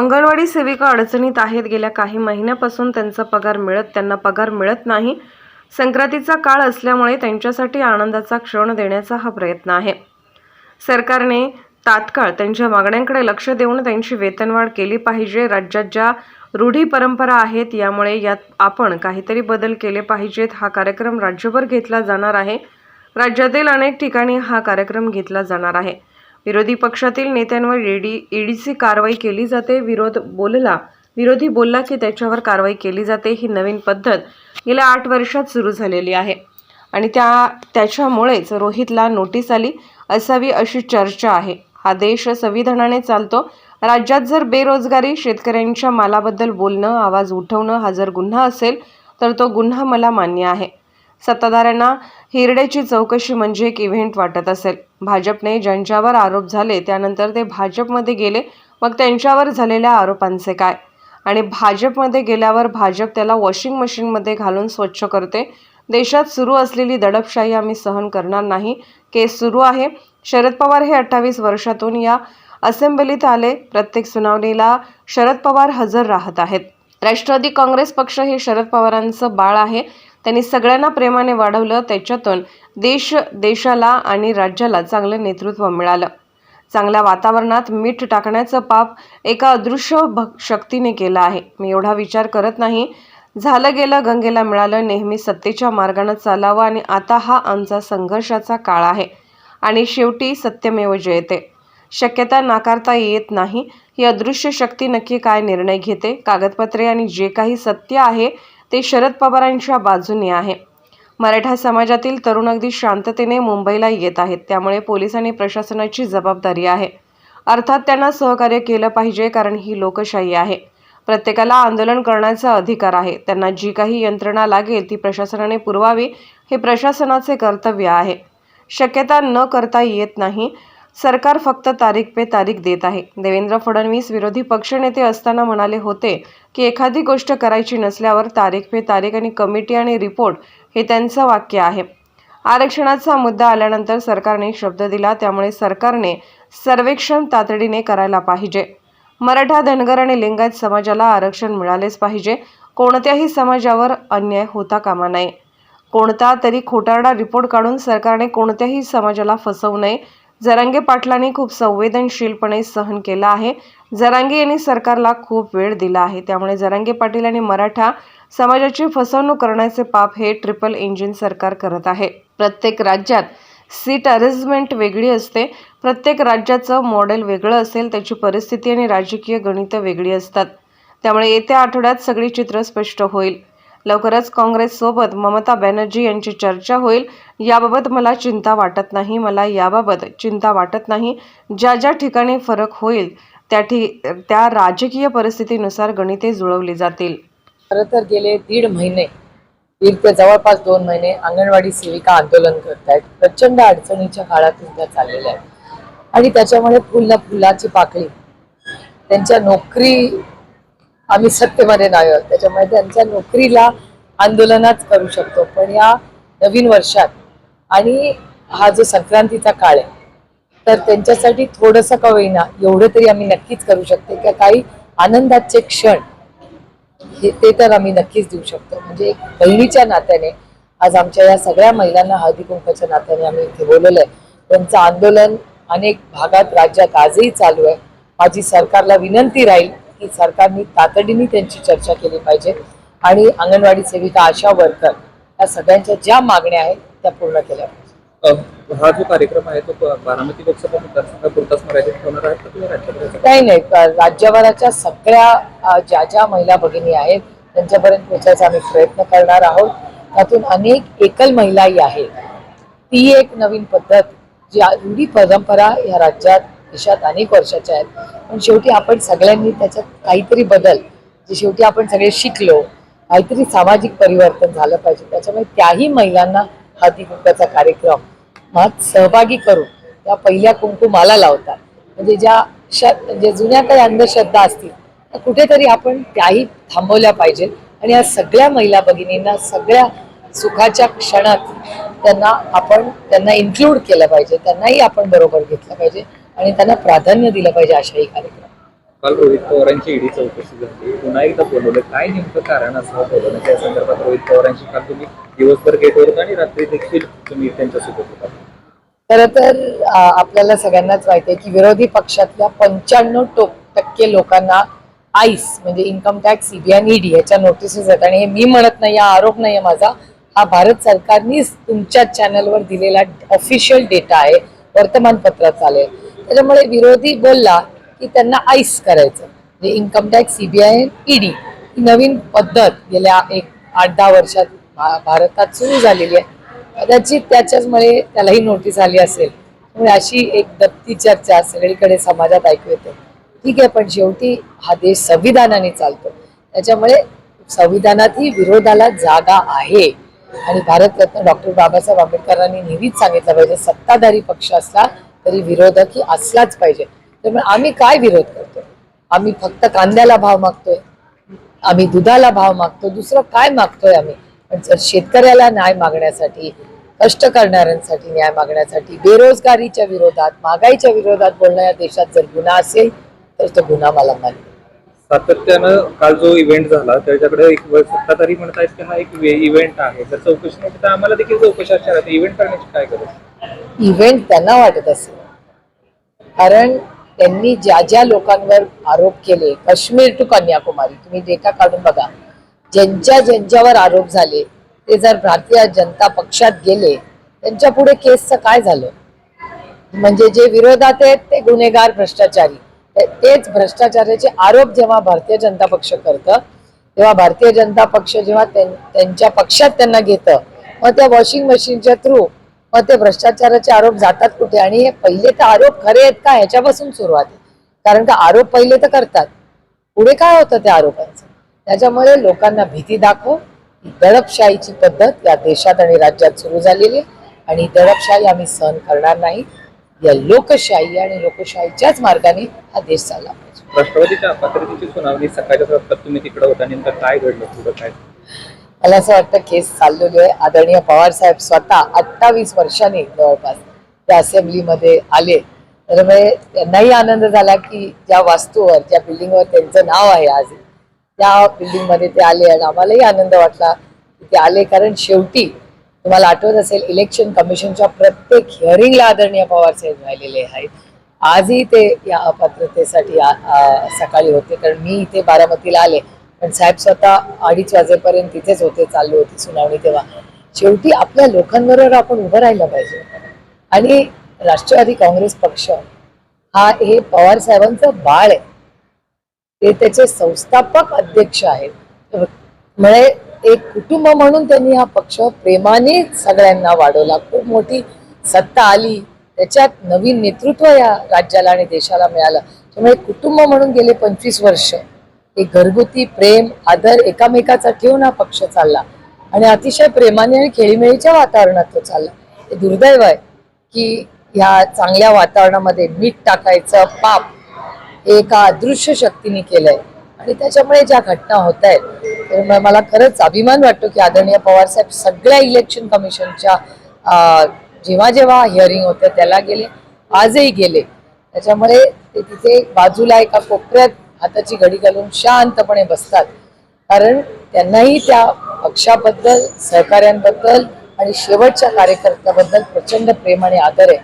अंगणवाडी सेविका अडचणीत आहेत. गेल्या काही महिन्यापासून त्यांचा पगार मिळत त्यांना पगार मिळत नाही. संक्रांतीचा काळ असल्यामुळे त्यांच्यासाठी आनंदाचा क्षण देण्याचा हा प्रयत्न आहे. सरकारने तात्काळ त्यांच्या मागण्यांकडे लक्ष देऊन त्यांची वेतनवाढ केली पाहिजे. राज्यात ज्या रूढी परंपरा आहेत यामुळे यात आपण काहीतरी बदल केले पाहिजेत. हा कार्यक्रम राज्यभर घेतला जाणार आहे. राज्यातील अनेक ठिकाणी हा कार्यक्रम घेतला जाणार आहे. विरोधी पक्षातील नेत्यांवर ईडी ईडीची कारवाई केली जाते विरोध बोलला. विरोधी बोलला की त्याच्यावर कारवाई केली जाते ही नवीन पद्धत गेल्या आठ वर्षात सुरू झालेली आहे. आणि त्या त्याच्यामुळेच रोहितला नोटीस आली असावी अशी चर्चा आहे. हा देश संविधानाने चालतो. राज्यात जर बेरोजगारी शेतकऱ्यांच्या मालाबद्दल बोलणं आवाज उठवणं हा जर गुन्हा असेल तर तो गुन्हा मला मान्य आहे. सत्ताधाऱ्यांना हिरड्याची चौकशी म्हणजे एक इव्हेंट वाटत असेल. भाजपने ज्यांच्यावर आरोप झाले त्यानंतर ते भाजपमध्ये गेले. मग त्यांच्यावर झालेल्या आरोपांचे काय? आणि भाजपमध्ये गेल्यावर भाजप त्याला वॉशिंग मशीनमध्ये घालून स्वच्छ करते. देशात सुरू असलेली दडपशाही आम्ही सहन करणार नाही. केस सुरू आहे. शरद पवार हे अठ्ठावीस वर्षातून या असेंब्लीत आले. प्रत्येक सुनावणीला शरद पवार हजर राहत आहेत. राष्ट्रवादी काँग्रेस पक्ष हे शरद पवारांचं बाळ आहे. त्यांनी सगळ्यांना प्रेमाने वाढवलं त्याच्यातून देश देशाला आणि राज्याला चांगलं नेतृत्व मिळालं. चांगल्या वातावरणात मीठ टाकण्याचं पाप एका अदृश्य भ शक्तीने केलं आहे. मी एवढा विचार करत नाही. झालं गेलं गंगेला मिळालं नेहमी सत्तेच्या मार्गानं चालावं आणि आता हा आमचा संघर्षाचा काळ आहे. आणि शेवटी सत्यमेव जयते. शक्यता नाकारता येत नाही. ही अदृश्य शक्ती नक्की काय निर्णय घेते? कागदपत्रे आणि जे काही सत्य आहे ते शरद पवारांच्या बाजूने आहे. मराठा समाजातील तरुण अगदी शांततेने मुंबईला येत आहेत. त्यामुळे पोलीस आणि प्रशासनाची जबाबदारी आहे. अर्थात त्यांना सहकार्य केलं पाहिजे कारण ही लोकशाही आहे. प्रत्येकाला आंदोलन करण्याचा अधिकार आहे. त्यांना जी काही यंत्रणा लागेल ती प्रशासनाने पुरवावी हे प्रशासनाचे कर्तव्य आहे. शक्यता न करता येत नाही. सरकार फक्त तारीख पे तारीख देत आहे. देवेंद्र फडणवीस विरोधी पक्षनेते असताना म्हणाले होते की एखादी गोष्ट करायची नसल्यावर तारीख पे तारीख आणि कमिटी आणि रिपोर्ट हे त्यांचं वाक्य आहे. आरक्षणाचा मुद्दा आल्यानंतर सरकारने शब्द दिला त्यामुळे सरकारने सर्वेक्षण तातडीने करायला पाहिजे. मराठा धनगर आणि लिंगायत समाजाला आरक्षण मिळालेच पाहिजे. कोणत्याही समाजावर अन्याय होता कामा नये. कोणता तरी खोटारडा रिपोर्ट काढून सरकारने कोणत्याही समाजाला फसवू नये. जरांगे पाटलांनी खूप संवेदनशीलपणे सहन केला आहे. जरांगे यांनी सरकारला खूप वेळ दिला आहे. त्यामुळे जरांगे पाटील आणि मराठा समाजाची फसवणूक करण्याचे पाप हे ट्रिपल इंजिन सरकार करत आहे. प्रत्येक राज्यात सीट अरेंजमेंट वेगळी असते. प्रत्येक राज्याचं मॉडेल वेगळं असेल त्याची परिस्थिती आणि राजकीय गणितं वेगळी असतात. त्यामुळे येत्या आठवड्यात सगळी चित्र स्पष्ट होईल. लवकरच काँग्रेससोबत ममता बॅनर्जी यांची चर्चा होईल. याबाबत मला चिंता वाटत नाही. मला याबाबत चिंता वाटत नाही. ज्या ज्या ठिकाणी फरक होईल त्या ठि त्या राजकीय परिस्थितीनुसार गणिते जुळवली जातील. खरं तर गेले दीड महिने दीड ते जवळपास दोन महिने अंगणवाडी सेविका आंदोलन करत आहेत प्रचंड अडचणीच्या काळातून त्या चाललेल्या आहेत. आणि त्याच्यामुळे फुलला फुलाची पाकळी त्यांच्या नोकरी आम्ही सत्तेमध्ये नाही आहोत. त्याच्यामुळे त्यांच्या नोकरीला आंदोलनच करू शकतो. पण या नवीन वर्षात आणि हा जो संक्रांतीचा काळ आहे तर त्यांच्यासाठी थोडंसं का होईना एवढं तरी आम्ही नक्कीच करू शकतो. किंवा काही आनंदाचे क्षण हे ते तर आम्ही नक्कीच देऊ शकतो. म्हणजे एक बहिणीच्या नात्याने आज आमच्या या सगळ्या महिलांना हळदीकुंकाच्या नात्याने आम्ही इथे बोलवलंय. त्यांचं आंदोलन अनेक भागात राज्यात आजही चालू आहे. माझी सरकारला विनंती राहील की सरकारने तातडीने त्यांची चर्चा केली पाहिजे आणि अंगणवाडी सेविका आशा वर्कर या सगळ्यांच्या ज्या मागण्या आहेत त्या पूर्ण केल्या पाहिजे. हा जो कार्यक्रम आहे तो बारामती लोकसभा मतदारसंघापुरताच मर्यादित होणार आहे का तुम्ही राज्यात नाही राज्यभराच्या सगळ्या ज्या ज्या महिला भगिनी आहेत त्यांच्यापर्यंत पोहोचायचा आम्ही प्रयत्न करणार आहोत. त्यातून अनेक एकल महिलाही आहेत. ती एक नवीन पद्धत जी रूढी परंपरा या राज्यात देशात अनेक वर्षाच्या आहेत. पण शेवटी आपण सगळ्यांनी त्याच्यात काहीतरी बदल जे शेवटी आपण सगळे शिकलो काहीतरी सामाजिक परिवर्तन झालं पाहिजे. त्याच्यामुळे त्याही महिलांना हाती कुंकाचा कार्यक्रम मात सहभागी करून त्या पहिल्या कुंकुमाला लावतात. म्हणजे ज्या श म्हणजे जुन्या काही अंधश्रद्धा असतील त्या कुठेतरी आपण त्याही थांबवल्या पाहिजेत आणि या सगळ्या महिला भगिनींना सगळ्या सुखाच्या क्षणात त्यांना आपण त्यांना इन्क्लूड केलं पाहिजे. त्यांनाही आपण बरोबर घेतलं पाहिजे. आणि त्यांना प्राधान्य दिलं पाहिजे अशाही कार्यक्रम काल रोहित पवारांची ईडी चौकशी झाली. पुन्हा एकदा बोलवलं. काय नेमकं कारण असं बोलवण्याच्या संदर्भात रोहित पवारांची काल तुम्ही दिवसभर गेटवर होता आणि रात्री देखील तुम्ही त्यांच्यासोबत होता. खरं तर आपल्याला सगळ्यांनाच माहिती आहे की विरोधी पक्षातल्या पंच्याण्णव टक्के लोकांना आईस म्हणजे इन्कम टॅक्स सीबीआय ईडी याच्या नोटिसेस आहेत. आणि हे मी म्हणत नाही हा आरोप नाही आहे माझा. हा भारत सरकारनीच तुमच्या चॅनलवर दिलेला ऑफिशियल डेटा आहे. वर्तमानपत्रात चालेल. त्याच्यामुळे विरोधी बोलला की त्यांना आईस करायचं. म्हणजे इन्कम टॅक्स सीबीआय ईडी ही नवीन पद्धत गेल्या एक आठ दहा वर्षात भारतात सुरू झालेली आहे. कदाचित त्याच्याचमुळे त्यालाही नोटीस आली असेल. त्यामुळे अशी एक दत्ती चर्चा सगळीकडे समाजात ऐकू येते. ठीक आहे पण शेवटी हा देश संविधानाने चालतो. त्याच्यामुळे संविधानातही विरोधाला जागा आहे. आणि भारतरत्न डॉक्टर बाबासाहेब आंबेडकरांनी नेहमीच सांगितलं पाहिजे सत्ताधारी पक्ष असला तरी विरोधक असलाच पाहिजे. त्यामुळे आम्ही काय विरोध करतो आम्ही फक्त कांद्याला भाव मागतोय. आम्ही दुधाला भाव मागतो दुसरं काय मागतोय आम्ही? पण जर शेतकऱ्याला न्याय मागण्यासाठी कष्ट करणाऱ्यांसाठी न्याय मागण्यासाठी बेरोजगारीच्या विरोधात महागाईच्या विरोधात बोलणं या देशात जर गुन्हा असेल तर तो गुन्हा मला मान्य सातत्यानं काल जो इव्हेंट झाला त्याच्याकडे एक सत्ताधारी म्हणतायत की हा एक इव्हेंट आहे. जर चौकशी तर आम्हाला देखील चौकशी असणार इव्हेंट करण्याची काय गरज? इव्हेंट त्यांना वाटत असेल. कारण त्यांनी ज्या ज्या लोकांवर आरोप केले काश्मीर टू कन्याकुमारी तुम्ही डेटा काढून बघा. ज्यांच्या ज्यांच्यावर आरोप झाले ते जर भारतीय जनता पक्षात गेले त्यांच्या पुढे केसचं काय झालं? म्हणजे जे विरोधात आहेत ते गुन्हेगार भ्रष्टाचारी. तेच भ्रष्टाचाराचे आरोप जेव्हा भारतीय जनता पक्ष करतं तेव्हा भारतीय जनता पक्ष जेव्हा त्यां- त्यांच्या पक्षात त्यांना घेतं मग त्या वॉशिंग मशीनच्या थ्रू मग ते भ्रष्टाचाराचे आरोप जातात कुठे? आणि हे पहिले तर आरोप खरे आहेत का? ह्याच्यापासून सुरुवात आहे. कारण का आरोप पहिले तर करतात. पुढे काय होतं त्या आरोपांचं? त्याच्यामुळे लोकांना भीती दाखव ही दडपशाहीची पद्धत या देशात आणि राज्यात सुरू झालेली आहे. आणि दडपशाही आम्ही सहन करणार नाही. या लोकशाही आणि लोकशाहीच्याच मार्गाने हा देश चालला पाहिजे. राष्ट्रवादीच्या अपात्रतेची सुनावणी सकाळच्या तुम्ही तिकडे होता. नेमकं काय घडलं? पुढं काय? मला असं वाटतं केस चाललेली आहे. आदरणीय पवार साहेब स्वतः अठ्ठावीस वर्षांनी जवळपास त्या असेंब्लीमध्ये आले. त्यामुळे त्यांनाही आनंद झाला की ज्या वास्तूवर ज्या बिल्डिंगवर त्यांचं नाव आहे आज त्या बिल्डिंगमध्ये ते आले आणि आम्हालाही आनंद वाटला की ते आले. कारण शेवटी तुम्हाला आठवत असेल इलेक्शन कमिशनच्या प्रत्येक हिअरिंगला आदरणीय पवार साहेब राहिलेले आहेत. आजही ते या अपात्रतेसाठी सकाळी होते. कारण मी इथे बारामतीला आले. पण साहेब स्वतः अडीच वाजेपर्यंत तिथेच होते चालू होती सुनावणी तेव्हा. शेवटी आपल्या लोकांबरोबर आपण उभं राहिलं पाहिजे. आणि राष्ट्रवादी काँग्रेस पक्ष हा हे पवार साहेबांचं बाळ आहे. ते त्याचे संस्थापक अध्यक्ष आहेत. म्हणजे एक कुटुंब म्हणून त्यांनी हा पक्ष प्रेमाने सगळ्यांना वाढवला. खूप मोठी सत्ता आली. त्याच्यात नवीन नेतृत्व या राज्याला आणि देशाला मिळालं. त्यामुळे कुटुंब म्हणून गेले पंचवीस वर्ष. एक घरगुती प्रेम आदर एकामेकाचा ठेवून हा पक्ष चालला. आणि अतिशय प्रेमाने आणि खेळीमेळीच्या वातावरणात तो चालला. हे दुर्दैव आहे की ह्या चांगल्या वातावरणामध्ये मीठ टाकायचं पाप एका अदृश्य शक्तीने केलंय. आणि त्याच्यामुळे ज्या घटना होत आहेत तर मला खरंच अभिमान वाटतो की आदरणीय पवार साहेब सगळ्या इलेक्शन कमिशनच्या जेव्हा जेव्हा हिअरिंग होतं त्याला गेले आजही गेले. त्याच्यामुळे ते तिथे बाजूला एका कोपऱ्यात हाताची घडी घालून शांतपणे बसतात. कारण त्यांनाही त्या पक्षाबद्दल सहकाऱ्यांबद्दल आणि शेवटच्या कार्यकर्त्याबद्दल प्रचंड प्रेम आणि आदर आहे.